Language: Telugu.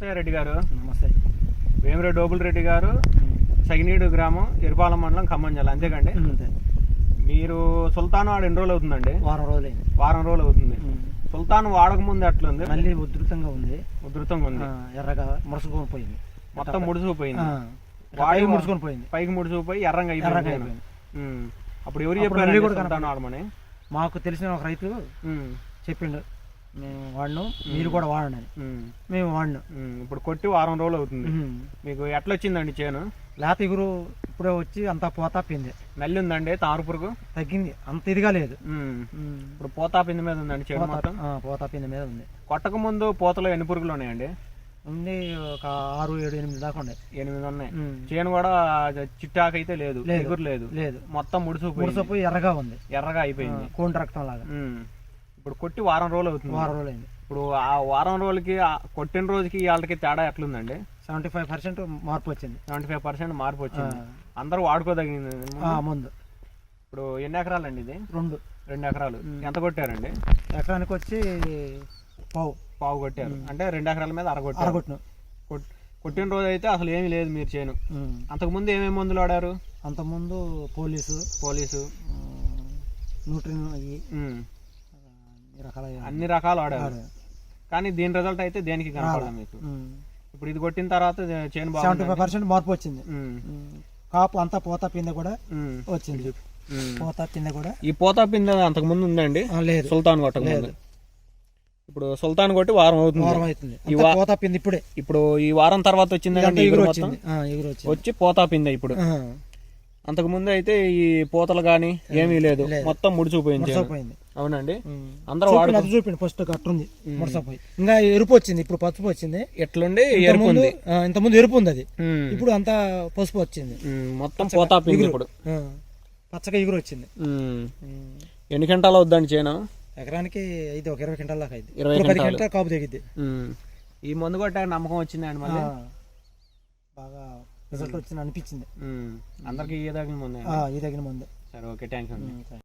నమస్తే రెడ్డి గారు. నమస్తే. వేమిరెడ్డి డోబుల్ రెడ్డి గారు సగినీడు గ్రామం ఎరుపాలెం మండలం ఖమ్మం జిల్లా. అంతేకండి? అంతే. మీరు సుల్తాన్ వాడు ఎన్ని రోజులు అవుతుందండి? వారం రోజులైంది. వారం రోజులు అవుతుంది. సుల్తాన్ వాడక ముందు ఎట్లుంది? మళ్ళీ ఉధృతంగా ఉంది. ఉధృతంగా ఉంది. ఎర్రగా ముడుచుకొని పోయింది మొత్తం ముడుచుకుపోయింది. వాడి పైకి ముడుచుకొని పోయింది పైకి ముడుచుకుపోయి ఎర్రంగా ఎర్రగా అయిపోయింది. అప్పుడు ఎవరు చెప్పారు సుల్తాన్ వాడమని మాకు తెలిసిన ఒక రైతు. చెప్పిండు. మేము వాడిను. మీరు కూడా వాడండి. మేము. వాడిను. ఇప్పుడు కొట్టి వారం రోజులు అవుతుంది. మీకు ఎట్లా వచ్చిందండి చేను? లేత ఇగురు ఇప్పుడే వచ్చి అంతా పోతా పింది నల్లి ఉందండి తారు పురుగు? తగ్గింది. అంత ఇదిగా లేదు. ఇప్పుడు పోతా పిండి మీద ఉందండి చేను పోతా మొత్తం? ఆ, పోతా పిండి మీద ఉంది. కొట్టక ముందు పూతలో ఎన్ని పురుగులు ఉన్నాయండి? ఉంది ఒక ఆరు ఏడు ఎనిమిది దాకా ఉండే ఎనిమిది ఉన్నాయి. చేను కూడా చిట్టాక అయితే లేదు. లేదు. లేదు. మొత్తం ముడుచుకుపోయింది ముడుసపోయి ఎర్రగా ఉంది. ఎర్రగా అయిపోయింది. కోంటి రక్తం లాగా. ఇప్పుడు కొట్టి వారం రోజులు అవుతుంది. వారం రోజులైంది ఇప్పుడు ఆ వారం రోజులకి ఆ కొట్టిన రోజుకి వాళ్ళకి తేడా ఎట్లుందండి? సెవెంటీ ఫైవ్ పర్సెంట్ మార్పు వచ్చింది. సెవెంటీ ఫైవ్ పర్సెంట్ మార్పు వచ్చింది. అందరూ వాడుకోదగింది ఆ, ముందు. ఇప్పుడు ఎన్ని ఎకరాలండి ఇది? రెండు. రెండు ఎకరాలు. ఎంత కొట్టారండి? ఎకరానికి వచ్చి పావు. పావు కొట్టారు. అంటే రెండు ఎకరాల మీద అరగొట్టారు. అరగొట్టిన. కొట్- కొట్టిన రోజు అయితే అసలు ఏమీ లేదు మీరు చేయను. అంతకుముందు ఏమేమి మందులు వాడారు? అంతకుముందు పోలీసు. పోలీసు. న్యూట్రిన్ అవి. ఉమ్. అన్ని రకాల వాడారు. కానీ దీని రిజల్ట్ అయితే దేనికి కనపడలేదు మీకు. ఇప్పుడు ఇది కొట్టిన తర్వాత చేను సెవెంటీ బాగుంది ఫైవ్ పర్సెంట్ మార్పు వచ్చింది. కాపు అంతా పోతా పిందె కూడా వచ్చింది. పోతా పిందె కూడా ఈ పోతా పిండి అంతకు ముందు ఉందండి? లేదు. సుల్తాన్ కొట్టక ముందు. లేదు. ఇప్పుడు సుల్తాన్ కొట్టి వారం అవుతుంది. వారం అవుతుంది. ఈ పోతా పిండి ఇప్పుడే. ఇప్పుడు ఈ వారం తర్వాత వచ్చింది. వచ్చి పోతా పిండి ఇప్పుడు. ఆ, అంతకు ముందు అయితే ఈ పూతలు గాని ఏమీ లేదు. మొత్తం ముడిచిపోయింది అవునండి. అందరూ అది చూపిండి ఫస్ట్ గట్టుంది ముడసపోయి ఇంకా ఎరుపు వచ్చింది ఇప్పుడు పసుపు వచ్చింది. ఎట్లుండి? ఇంత ఎరుపు ముందు ఉంది. ఇంత ముందు ఎరుపు ఉంది అది. ఇప్పుడు అంతా పసుపు వచ్చింది. మొత్తం పోతా. ఇప్పుడు. పచ్చగా ఎగురు వచ్చింది. ఎన్ని గంటలు అవుద్దండి చేను? ఎకరానికి ఇది ఒక ఇరవై క్వింటాల దాకా అయింది. ఇరవై పది. క్వింటాల. కాపు తెగిద్ది. ఈ మందు కొట్టాక నమ్మకం వచ్చిందండి మళ్ళీ? బాగా రిజల్ట్ వచ్చింది అనిపించింది. అందరికి ఏ తగిన ముందే? ఈ తగిన ముందు. సరే ఓకే థ్యాంక్ యూ అండి